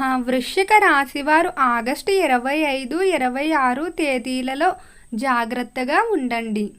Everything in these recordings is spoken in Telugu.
వృశ్చిక రాశి వారు ఆగస్టు ఇరవై ఐదు ఇరవై ఆరు తేదీలలో జాగ్రత్తగా ఉండండి.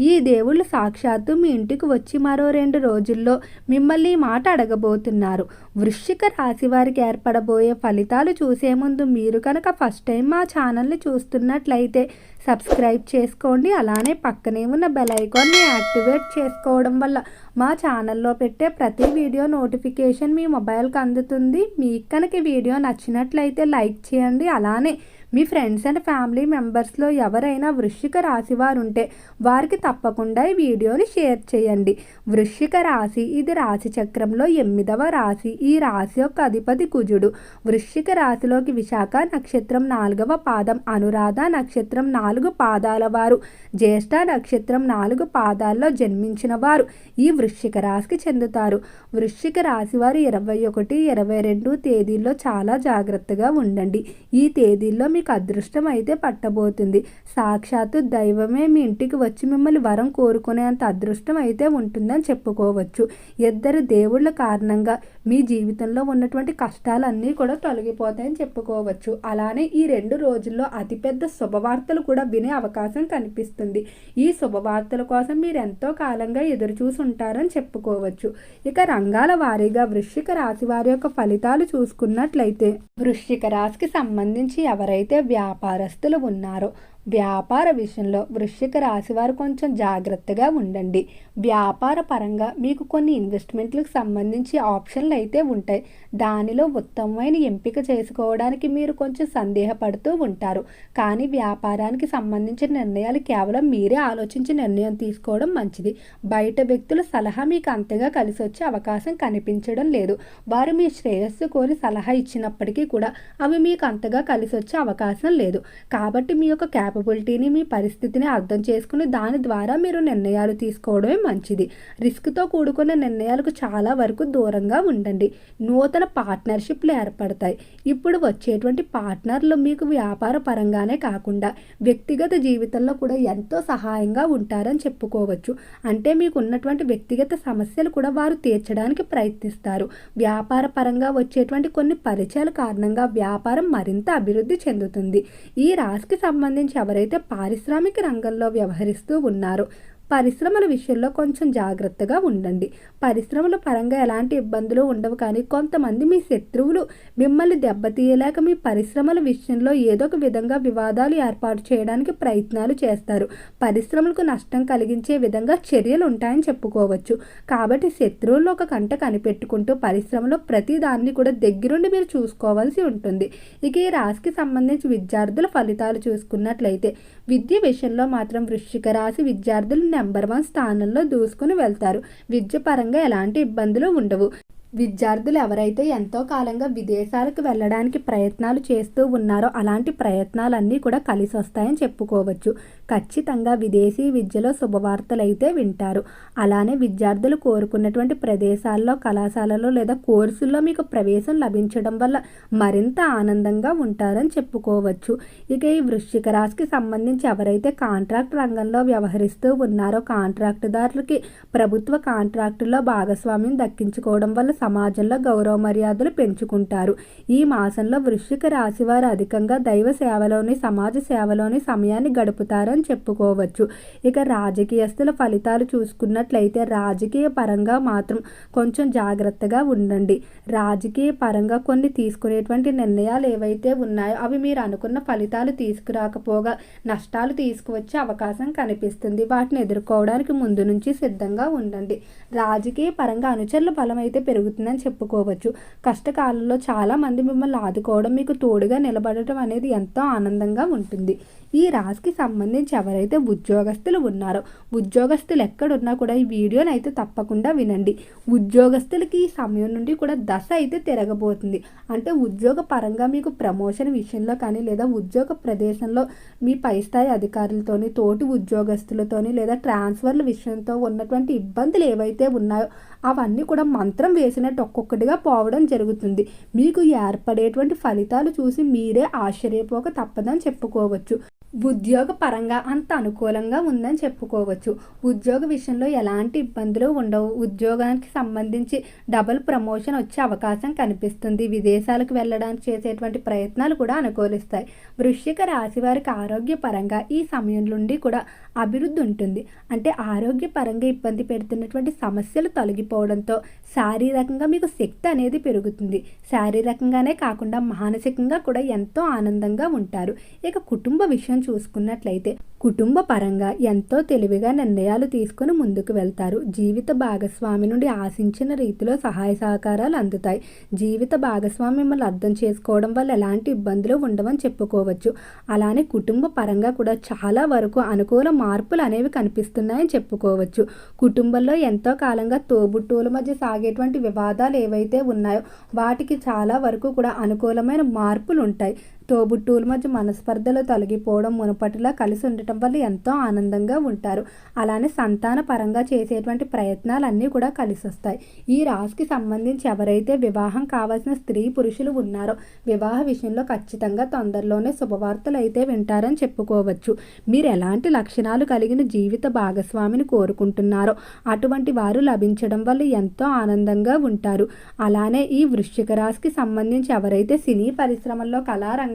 ఈ దేవుళ్ళు సాక్షాత్తు మీ ఇంటికి వచ్చి మరో రెండు రోజుల్లో మిమ్మల్ని ఈ మాట అడగబోతున్నారు. వృశ్చిక రాశి వారికి ఏర్పడబోయే ఫలితాలు చూసే ముందు మీరు కనుక ఫస్ట్ టైం మా ఛానల్ని చూస్తున్నట్లయితే సబ్స్క్రైబ్ చేసుకోండి. అలానే పక్కనే ఉన్న బెల్ ఐకాన్ని యాక్టివేట్ చేసుకోవడం వల్ల మా ఛానల్లో పెట్టే ప్రతి వీడియో నోటిఫికేషన్ మీ మొబైల్కి అందుతుంది. మీకు కనుక వీడియో నచ్చినట్లయితే లైక్ చేయండి. అలానే మీ ఫ్రెండ్స్ అండ్ ఫ్యామిలీ మెంబర్స్లో ఎవరైనా వృశ్చిక రాశి వారు ఉంటే వారికి తప్పకుండా ఈ వీడియోని షేర్ చేయండి. వృశ్చిక రాశి ఇది రాశి చక్రంలో ఎనిమిదవ రాశి. ఈ రాశి యొక్క అధిపతి కుజుడు. వృశ్చిక రాశిలోకి విశాఖ నక్షత్రం నాలుగవ పాదం. అనురాధ నక్షత్రం నాలుగు పాదాల వారు. జ్యేష్ఠ నక్షత్రం నాలుగు పాదాల్లో జన్మించిన వారు. ఈ వృశ్చిక రాశికి చెందుతారు. వృశ్చిక రాశి వారు ఇరవై ఒకటి ఇరవై రెండు తేదీల్లో చాలా జాగ్రత్తగా ఉండండి. ఈ తేదీల్లో మీకు అదృష్టం అయితే పట్టబోతుంది. సాక్షాత్తు దైవమే మీ ఇంటికి వచ్చి మిమ్మల్ని వరం కోరుకునేంత అదృష్టం అయితే ఉంటుందని చెప్పుకోవచ్చు. ఇద్దరు దేవుళ్ళ కారణంగా మీ జీవితంలో ఉన్నటువంటి కష్టాలన్నీ కూడా తొలగిపోతాయని చెప్పుకోవచ్చు. అలానే ఈ రెండు రోజుల్లో అతిపెద్ద శుభవార్తలు కూడా వినే అవకాశం కనిపిస్తుంది. ఈ శుభవార్తల కోసం మీరు ఎంతో కాలంగా ఎదురు చూసుంటారని చెప్పుకోవచ్చు. ఇక రంగాల వారీగా వృశ్చిక రాశి వారి యొక్క ఫలితాలు చూసుకున్నట్లయితే వృశ్చిక రాశికి సంబంధించి ఎవరైతే వ్యాపారస్తులు ఉన్నారో వ్యాపార విషయంలో వృశ్చిక రాశి వారు కొంచెం జాగ్రత్తగా ఉండండి. వ్యాపార పరంగా మీకు కొన్ని ఇన్వెస్ట్మెంట్లకు సంబంధించి ఆప్షన్లు అయితే ఉంటాయి. దానిలో ఉత్తమమైన ఎంపిక చేసుకోవడానికి మీరు కొంచెం సందేహపడుతూ ఉంటారు. కానీ వ్యాపారానికి సంబంధించిన నిర్ణయాలు కేవలం మీరే ఆలోచించి నిర్ణయం తీసుకోవడం మంచిది. బయట వ్యక్తుల సలహా మీకు అంతగా కలిసి వచ్చే అవకాశం కనిపించడం లేదు. వారు మీ శ్రేయస్సు కోరి సలహా ఇచ్చినప్పటికీ కూడా అవి మీకు అంతగా కలిసి వచ్చే అవకాశం లేదు. కాబట్టి మీ యొక్క క్యాపబిలిటీని మీ పరిస్థితిని అర్థం చేసుకుని దాని ద్వారా మీరు నిర్ణయాలు తీసుకోవడమే మంచిది. రిస్క్తో కూడుకున్న నిర్ణయాలకు చాలా వరకు దూరంగా ఉండండి. నూతన పార్ట్నర్షిప్లు ఏర్పడతాయి. ఇప్పుడు వచ్చేటువంటి పార్ట్నర్లు మీకు వ్యాపార పరంగానే కాకుండా వ్యక్తిగత జీవితంలో కూడా ఎంతో సహాయంగా ఉంటారని చెప్పుకోవచ్చు. అంటే మీకు ఉన్నటువంటి వ్యక్తిగత సమస్యలు కూడా వారు తీర్చడానికి ప్రయత్నిస్తారు. వ్యాపార పరంగా వచ్చేటువంటి కొన్ని పరిచయాల కారణంగా వ్యాపారం మరింత అభివృద్ధి చెందుతుంది. ఈ రాశికి సంబంధించి ఎవరైతే పారిశ్రామిక రంగంలో వ్యవహరిస్తూ ఉన్నారో పరిశ్రమల విషయంలో కొంచెం జాగ్రత్తగా ఉండండి. పరిశ్రమల పరంగా ఎలాంటి ఇబ్బందులు ఉండవు కానీ కొంతమంది మీ శత్రువులు మిమ్మల్ని దెబ్బతీయలేక మీ పరిశ్రమల విషయంలో ఏదో ఒక విధంగా వివాదాలు ఏర్పాటు చేయడానికి ప్రయత్నాలు చేస్తారు. పరిశ్రమలకు నష్టం కలిగించే విధంగా చర్యలు ఉంటాయని చెప్పుకోవచ్చు. కాబట్టి శత్రువుల్లో ఒక కంట కనిపెట్టుకుంటూ పరిశ్రమలో ప్రతి దాన్ని కూడా దగ్గరుండి మీరు చూసుకోవాల్సి ఉంటుంది. ఇక ఈ రాశికి సంబంధించి విద్యార్థుల ఫలితాలు చూసుకున్నట్లయితే విద్య విషయంలో మాత్రం వృశ్చిక రాశి విద్యార్థులు నెంబర్ వన్ స్థానంలో దూసుకుని వెళ్తారు. విద్య పరంగా ఎలాంటి ఇబ్బందులు ఉండవు. విద్యార్థులు ఎవరైతే ఎంతో కాలంగా విదేశాలకు వెళ్ళడానికి ప్రయత్నాలు చేస్తూ ఉన్నారో అలాంటి ప్రయత్నాలన్నీ కూడా కలిసి వస్తాయని చెప్పుకోవచ్చు. ఖచ్చితంగా విదేశీ విద్యలో శుభవార్తలు అయితే వింటారు. అలానే విద్యార్థులు కోరుకున్నటువంటి ప్రదేశాల్లో కళాశాలలో లేదా కోర్సుల్లో మీకు ప్రవేశం లభించడం వల్ల మరింత ఆనందంగా ఉంటారని చెప్పుకోవచ్చు. ఇక ఈ వృశ్చిక రాశికి సంబంధించి ఎవరైతే కాంట్రాక్ట్ రంగంలో వ్యవహరిస్తూ ఉన్నారో కాంట్రాక్టుదారులకి ప్రభుత్వ కాంట్రాక్టులో భాగస్వామ్యం దక్కించుకోవడం వల్ల సమాజంలో గౌరవ మర్యాదలు పెంచుకుంటారు. ఈ మాసంలో వృశ్చిక రాశి వారు అధికంగా దైవ సేవలోని సమాజ సేవలోని సమయాన్ని గడుపుతారని చెప్పుకోవచ్చు. ఇక రాజకీయస్తుల ఫలితాలు చూసుకున్నట్లయితే రాజకీయ పరంగా మాత్రం కొంచెం జాగ్రత్తగా ఉండండి. రాజకీయ పరంగా కొన్ని తీసుకునేటువంటి నిర్ణయాలు ఏవైతే ఉన్నాయో అవి మీరు అనుకున్న ఫలితాలు తీసుకురాకపోగా నష్టాలు తీసుకువచ్చే అవకాశం కనిపిస్తుంది. వాటిని ఎదుర్కోవడానికి ముందు నుంచి సిద్ధంగా ఉండండి. రాజకీయ పరంగా అనుచరుల బలం అయితే జరుగుతుందని చెప్పుకోవచ్చు. కష్టకాలంలో చాలామంది మిమ్మల్ని ఆదుకోవడం మీకు తోడుగా నిలబడటం అనేది ఎంతో ఆనందంగా ఉంటుంది. ఈ రాశికి సంబంధించి ఎవరైతే ఉద్యోగస్తులు ఉన్నారో ఉద్యోగస్తులు ఎక్కడున్నా కూడా ఈ వీడియోని అయితే తప్పకుండా వినండి. ఉద్యోగస్తులకి ఈ సమయం నుండి కూడా దశ అయితే తిరగబోతుంది. అంటే ఉద్యోగ పరంగా మీకు ప్రమోషన్ విషయంలో కానీ లేదా ఉద్యోగ ప్రదేశంలో మీ పై స్థాయి అధికారులతోని తోటి ఉద్యోగస్తులతోని లేదా ట్రాన్స్ఫర్ల విషయంతో ఉన్నటువంటి ఇబ్బందులు ఏవైతే ఉన్నాయో అవన్నీ కూడా మంత్రం వేసి వేసినట్టు ఒక్కొక్కటిగా పోవడం జరుగుతుంది. మీకు ఏర్పడేటువంటి ఫలితాలు చూసి మీరే ఆశ్చర్యపోక తప్పదని చెప్పుకోవచ్చు. ఉద్యోగ పరంగా అంత అనుకూలంగా ఉందని చెప్పుకోవచ్చు. ఉద్యోగ విషయంలో ఎలాంటి ఇబ్బందులు ఉండవు. ఉద్యోగానికి సంబంధించి డబుల్ ప్రమోషన్ వచ్చే అవకాశం కనిపిస్తుంది. విదేశాలకు వెళ్ళడానికి చేసేటువంటి ప్రయత్నాలు కూడా అనుకూలిస్తాయి. వృశ్చిక రాశి వారికి ఆరోగ్యపరంగా ఈ సమయం నుండి కూడా అభివృద్ధి ఉంటుంది. అంటే ఆరోగ్యపరంగా ఇబ్బంది పెడుతున్నటువంటి సమస్యలు తొలగిపోవడంతో శారీరకంగా మీకు శక్తి అనేది పెరుగుతుంది. శారీరకంగానే కాకుండా మానసికంగా కూడా ఎంతో ఆనందంగా ఉంటారు. ఇక కుటుంబ విషయం చూసుకున్నట్లయితే కుటుంబ పరంగా ఎంతో తెలివిగా నిర్ణయాలు తీసుకుని ముందుకు వెళ్తారు. జీవిత భాగస్వామి నుండి ఆశించిన రీతిలో సహాయ సహకారాలు అందుతాయి. జీవిత భాగస్వామి మిమ్మల్ని అర్థం చేసుకోవడం వల్ల ఎలాంటి ఇబ్బందులు ఉండవని చెప్పుకోవచ్చు. అలానే కుటుంబ పరంగా కూడా చాలా వరకు అనుకూల మార్పులు అనేవి కనిపిస్తున్నాయని చెప్పుకోవచ్చు. కుటుంబంలో ఎంతో కాలంగా తోబుట్టువుల మధ్య సాగేటువంటి వివాదాలు ఏవైతే ఉన్నాయో వాటికి చాలా వరకు కూడా అనుకూలమైన మార్పులు ఉంటాయి. తోబుట్టువుల మధ్య మనస్పర్ధలు తొలగిపోవడం మునపటిలా కలిసి ఉండటం వల్ల ఎంతో ఆనందంగా ఉంటారు. అలానే సంతాన పరంగా చేసేటువంటి ప్రయత్నాలన్నీ కూడా కలిసి వస్తాయి. ఈ రాశికి సంబంధించి ఎవరైతే వివాహం కావాల్సిన స్త్రీ పురుషులు ఉన్నారో వివాహ విషయంలో ఖచ్చితంగా తొందరలోనే శుభవార్తలు అయితే వింటారని చెప్పుకోవచ్చు. మీరు ఎలాంటి లక్షణాలు కలిగిన జీవిత భాగస్వామిని కోరుకుంటున్నారో అటువంటి వారు లభించడం వల్ల ఎంతో ఆనందంగా ఉంటారు. అలానే ఈ వృశ్చిక రాశికి సంబంధించి ఎవరైతే సినీ పరిశ్రమల్లో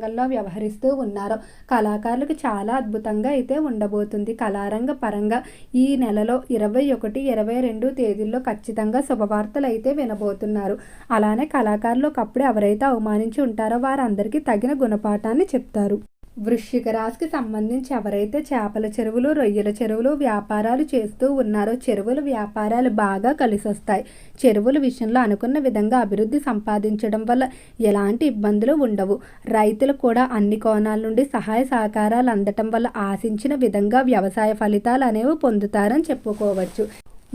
రంగంలో వ్యవహరిస్తూ ఉన్నారు. కళాకారులకు చాలా అద్భుతంగా అయితే ఉండబోతుంది. కళారంగ పరంగా ఈ నెలలో ఇరవై ఒకటి ఇరవై రెండు తేదీల్లో ఖచ్చితంగా శుభవార్తలు అయితే వినబోతున్నారు. అలానే కళాకారులు ఒకప్పుడు ఎవరైతే అవమానించి ఉంటారో వారందరికీ తగిన గుణపాఠాన్ని చెప్తారు. వృశ్చిక రాశికి సంబంధించి ఎవరైతే చేపల చెరువులు రొయ్యల చెరువులు వ్యాపారాలు చేస్తూ ఉన్నారో చెరువులు వ్యాపారాలు బాగా కలిసొస్తాయి. చెరువుల విషయంలో అనుకున్న విధంగా అభివృద్ధి సంపాదించడం వల్ల ఎలాంటి ఇబ్బందులు ఉండవు. రైతులు కూడా అన్ని కోణాల నుండి సహాయ సహకారాలు అందటం వల్ల ఆశించిన విధంగా వ్యవసాయ ఫలితాలు అనేవి పొందుతారని చెప్పుకోవచ్చు.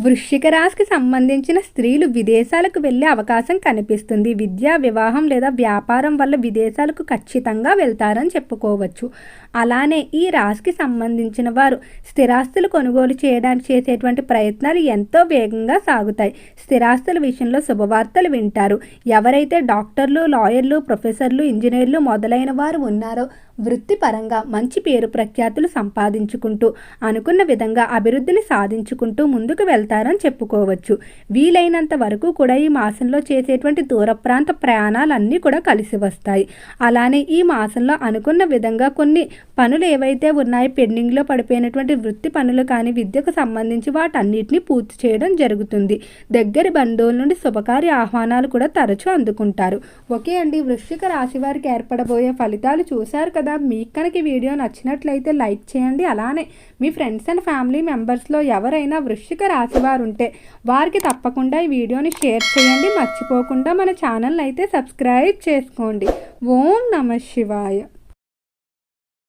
వృశ్చిక రాశికి సంబంధించిన స్త్రీలు విదేశాలకు వెళ్ళే అవకాశం కనిపిస్తుంది. విద్యా వివాహం లేదా వ్యాపారం వల్ల విదేశాలకు ఖచ్చితంగా వెళ్తారని చెప్పుకోవచ్చు. అలానే ఈ రాశికి సంబంధించిన వారు స్థిరాస్తులు కొనుగోలు చేయడానికి చేసేటువంటి ప్రయత్నాలు ఎంతో వేగంగా సాగుతాయి. స్థిరాస్తుల విషయంలో శుభవార్తలు వింటారు. ఎవరైతే డాక్టర్లు లాయర్లు ప్రొఫెసర్లు ఇంజనీర్లు మొదలైన వారు ఉన్నారో వృత్తిపరంగా మంచి పేరు ప్రఖ్యాతులు సంపాదించుకుంటూ అనుకున్న విధంగా అభివృద్ధిని సాధించుకుంటూ ముందుకు వెళ్తారని చెప్పుకోవచ్చు. వీలైనంత వరకు కూడా ఈ మాసంలో చేసేటువంటి దూర ప్రాంత ప్రయాణాలన్నీ కూడా కలిసి వస్తాయి. అలానే ఈ మాసంలో అనుకున్న విధంగా కొన్ని పనులు ఏవైతే ఉన్నాయో పెండింగ్లో పడిపోయినటువంటి వృత్తి పనులు కానీ విద్యకు సంబంధించి వాటన్నిటిని పూర్తి చేయడం జరుగుతుంది. దగ్గరి బంధువుల నుండి శుభకార్య ఆహ్వానాలు కూడా తరచూ అందుకుంటారు. ఓకే అండి వృశ్చిక రాశి వారికి ఏర్పడబోయే ఫలితాలు చూశారు కదా? మీకు కనుక ఈ వీడియో నచ్చినట్లయితే లైక్ చేయండి. అలానే మీ ఫ్రెండ్స్ అండ్ ఫ్యామిలీ మెంబర్స్లో ఎవరైనా వృశ్చిక రాశివారు ఉంటే వారికి తప్పకుండా ఈ వీడియోని షేర్ చేయండి. మర్చిపోకుండా మన ఛానల్ అయితే సబ్స్క్రైబ్ చేసుకోండి. ఓం నమ శివాయ.